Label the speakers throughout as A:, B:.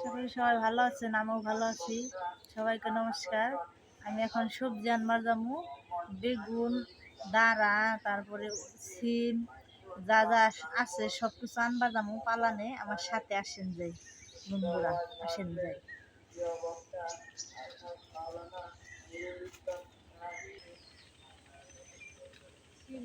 A: করি সবাই ভালো আছেন, আমিও ভালো আছি। সবাইকে নমস্কার। আমি এখন সবজি আনবার যাব। বেগুন দাঁড়া তারপরে সিম, যা যা আছে সব কিছু আনবার যাব। পালানে আমার সাথে আসেন যাই, বন্ধুরা, আসেন যাই। সিম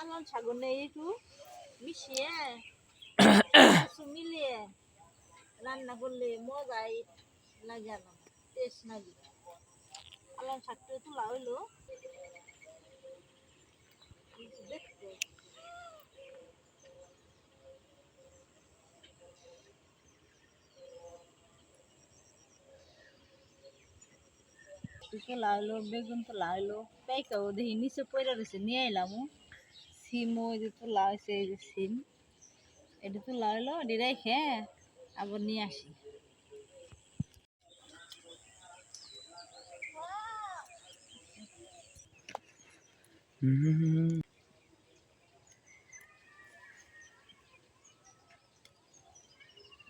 A: পোলা নেই একটু মিশিয়ে মিলিয়ে রান্না করলে মজাই লাগে না টেস্ট লাগে পালন শাকটা তোলা হইল দেখতে তোলা হইল বেগুন তোলা হইল পেঁকাও দেখি নিচে পড়ে রয়েছে নিয়ে এলাম সিম ওই যে তোলা হয়েছে এই যে সিম, এটা তোলা হইল এটি রেখে আবার নিয়ে আসি।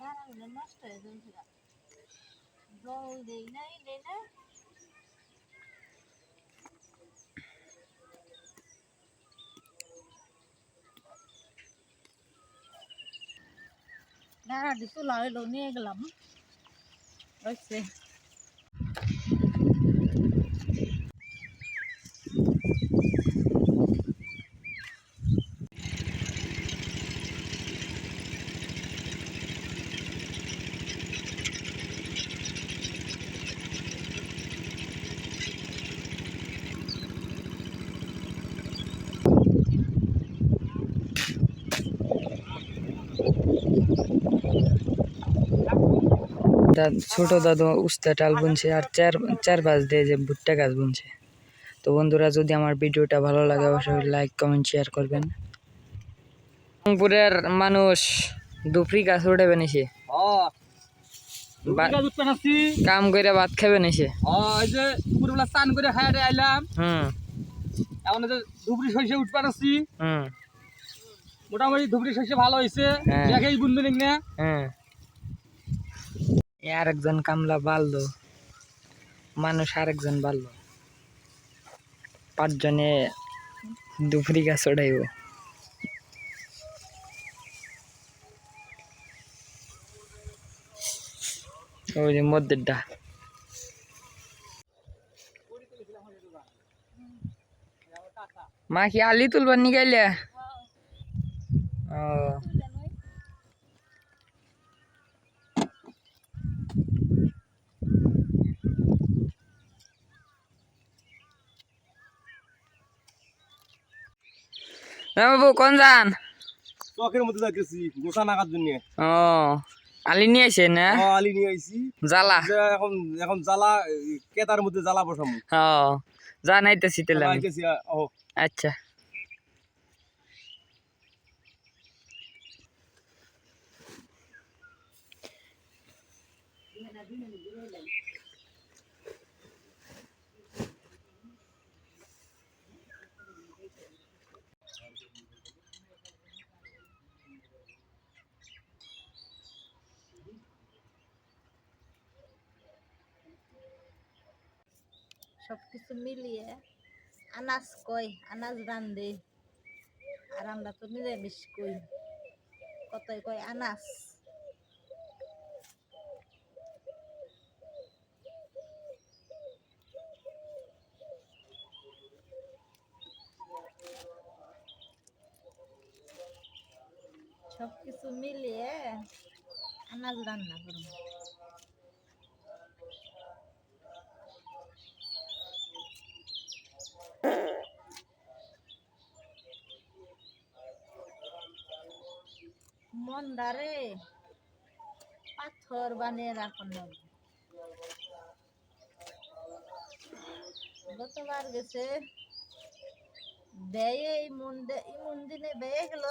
A: দাঁড়াগুলো নষ্ট হয়ে জল দেই নাই, দেই না। দাঁড়াটি তোলা হইল নিয়ে গেলাম হয়েছে
B: ছোট দাদু উস্তা টাল বুনছে আর চার চার পাঁচ দিয়ে যে ভুট্টা গাছ বুনছে। তো বন্ধুরা যদি আমার ভিডিওটা ভালো লাগে অবশ্যই লাইক কমেন্ট শেয়ার করবেন। রংপুরের মানুষ দুপুরি গাছ উঠে বেনিছে। কাম করে ভাত খাবে নিছে
C: দুপুরবেলা স্নান করে আইলাম।
B: হুম।
C: এখন শস্যে উঠতে পারছি
B: হুম।
C: মোটামুটি ধুবড়ি শস্য ভালো হয়েছে
B: হ্যাঁ।
C: দেখেই বুনবে না
B: হ্যাঁ। আর একজন কামলা বাড়লো। মানুষ আরেকজন বাড়লো। পাঁচজনে দুপুরি গাছ ওঠাইব ওই যে মধ্যেরটা মা কি আলি তুলবার নিগাইলে? ও। বাবু কোন যান?
C: চকের মধ্যে যাইতেছি গোসা নাকার জন্য।
B: ও আলি নিয়ে আসে না
C: আলি নিয়ে আইছি।
B: জ্বালা?
C: যে এখন এখন এই কেতার মধ্যে জ্বালা বসামু।
B: ও যা নাইতেছি তাহলে আমি।
C: আইতেছি ও।
B: আচ্ছা।
A: সব কিছু মিলিয়ে আনাজ কই? আনাজ রান্ধে। আর আমরা তো নিরামিষ কই। কতই কয় আনাজ? সব কিছু মিলিয়ে আনাজ রান্না করব। মন্দারে পাথর বানিয়ে রাখুন গতবার গেছে ব্যয় এই মন্দির এই মন্দিরে গেল।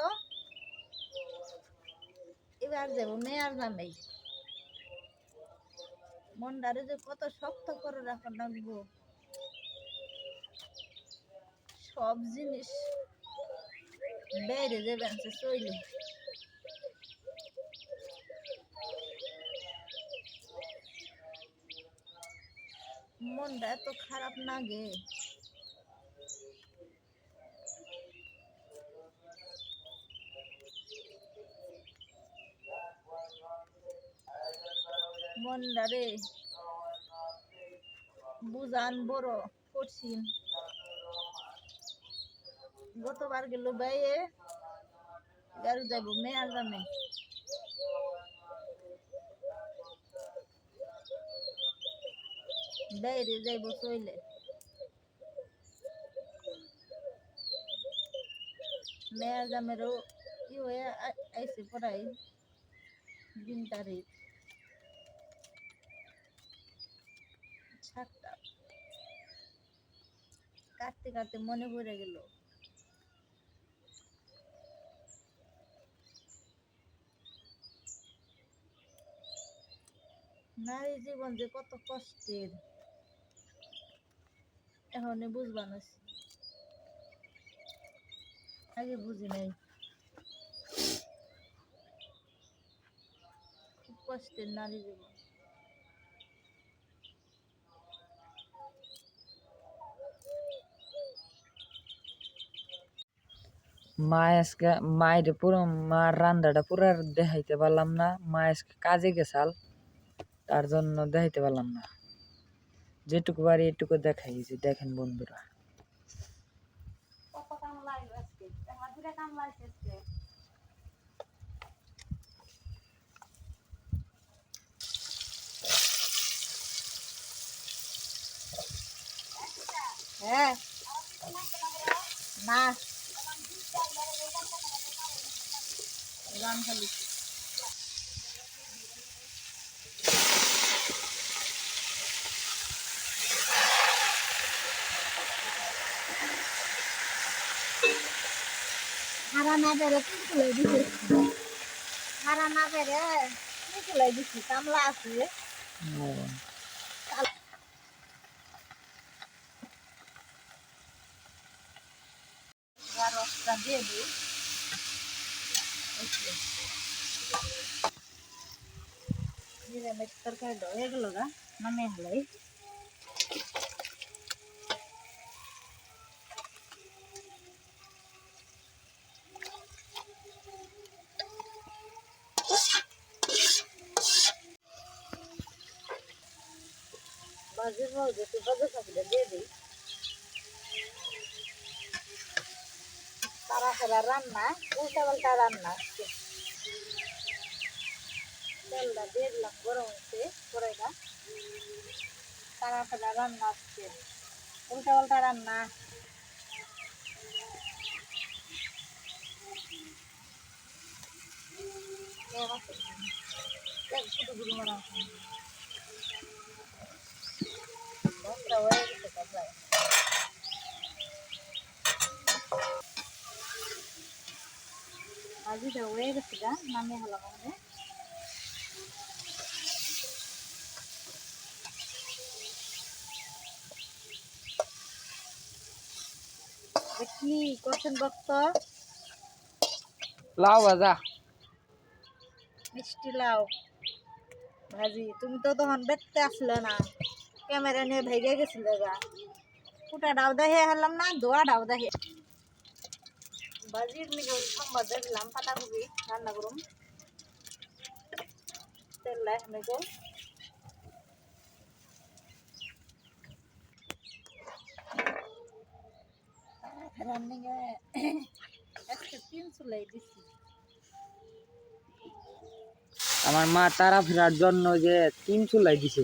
A: এবার যাব মেয়ার যে কত শক্ত করে রাখা লাগবো সব জিনিস বেড়ে যাবেন সে মনটা এত খারাপ না গে মনটা রে, বুঝান বড় কঠিন। গতবার গেল বাইয়ে গাড়ি যাব মেয়ার দামে বাইরে যাইব চইলে মেয়ার দামেরও ই হয়ে আ- আইছে পড়াই দিন তারিখ সাতটা কাটতে কাটতে মনে পড়ে গেল। নারী জীবন যে কত কষ্টের। এখন বুঝবা আগে বুঝি নাই। খুব কষ্টের নারী জীবন।
B: মা আজকে মায়ের পুরো মার রান্নাটা পুরো দেখাইতে পারলাম না। মা আজকে কাজে গেছাল তার জন্য দেখাইতে পারলাম না। যেটুকু পারি এটুকু দেখাইছি দেখেন বন্ধুরা।
A: হ্যাঁ। না। খালি হারা না বেড়ে খুলে দিছি? হারা না বেড়ে খুলে দিছি? কামলা আছে। রসটা দিয়ে দিই। তরকারি গেল গা নামে হলাই মধ্যে একটু বাজে থাকলে দিয়ে দিই তারা ফেরা রান্না উল্টা পাল্টা রান্না তেলটা দিয়ে দিলাম গরম হচ্ছে কড়াইটা তারা ফেরা রান্না আজকে উল্টা পাল্টা রান্না শুধু গুরু বন্ধরা হয়ে গেছে প্রায় ভাজিটা হয়ে গেছে গা নামিয়ে হলাম আমাদের কি ভক্ত
B: লাউ ভাজা।
A: মিষ্টি লাউ ভাজি, তুমি তো তখন বেচতে আসলে না। ক্যামেরা নিয়ে ভেগে গেছিলে গা ফুটা ডাউ দেখে হলাম না দোয়া ডাউ দেখে ভাজির মিলে সম্বাদ দেখলাম পাতাকপি রান্না করুম তেল লাই আমি গো রান্নিংয়ে একটা তিন চুলাই দিছি
B: আমার মা তারা ফেরার জন্য যে তিন চুলাই দিছে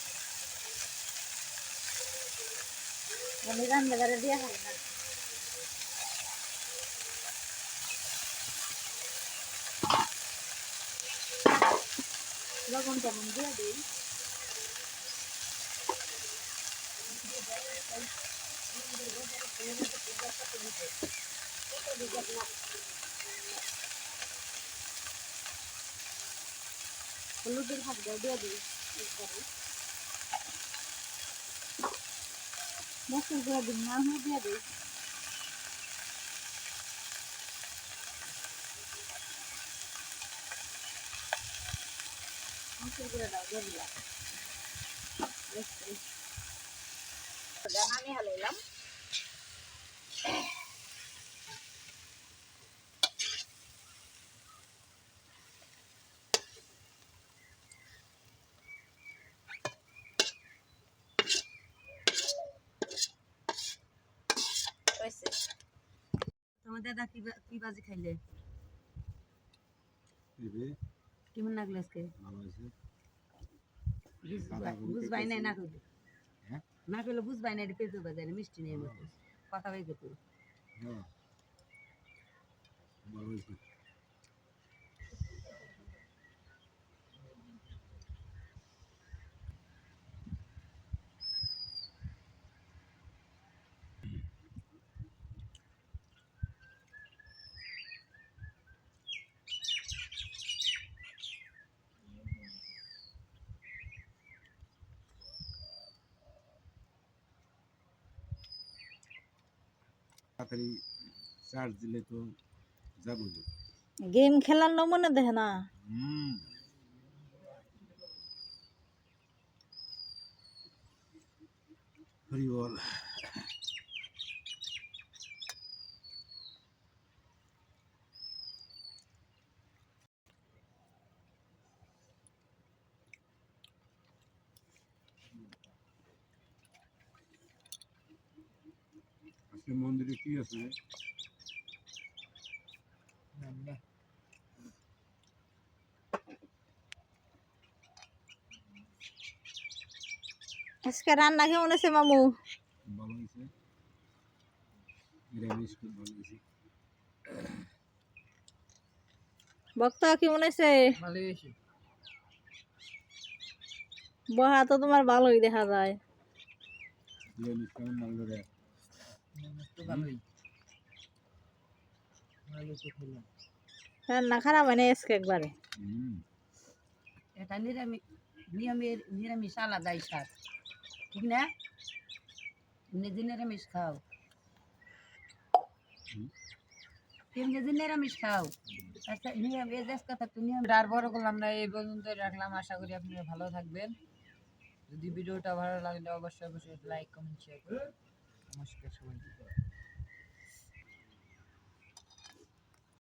A: আমি রান্না করে দিয়ে হয় না লবণ কেমন দিয়ে দিই হলুদের ভাত দিয়ে দিই একবারে মসুর গুঁড়া দিন না হয়ে দিয়ে দিই মসুর গুঁড়াটাও দিয়ে দিলাম আমি হালাইলাম হয়েছে তোমার দাদা কি কি বাজি খাইলে? কেমন লাগল আজকে? বুঝবাই নাই না কইলে। না কইলে বুঝবাই না এটা পেঁপে বাজারে মিষ্টি নেই কথা বাই কত
C: তাড়াতাড়ি চার্জ দিলে তো যাব
A: গেম খেলার নমুনা দেখে না।
C: হুম। মন্দিরে কি আছে?
A: আজকে রান্না কেমন আছে মামু?
C: ভালো হয়েছে। নিরামিষ খুব ভালো হয়েছে।
A: বক্তা কেমন আছে
B: হয়েছে।
A: বহা তো তোমার ভালোই দেখা যায়।
C: নিরামিষ কেমন
B: ভালো
A: রান্না খারাপ হয় না আজকে একবারে।
D: এটা নিরামিষ নিয়মের নিরামিষ আলাদাই স্বাদ। ঠিক না? নিজে নিরামিষ খাও। তুমি নিজে নিরামিষ খাও। আচ্ছা নিয়ম এই দেশ কথা তো
B: আর বড় করলাম না এই পর্যন্ত রাখলাম। আশা করি আপনারা ভালো থাকবেন। যদি ভিডিওটা ভালো লাগলে অবশ্যই অবশ্যই লাইক কমেন্ট শেয়ার করুন। নমস্কার সবাইকে।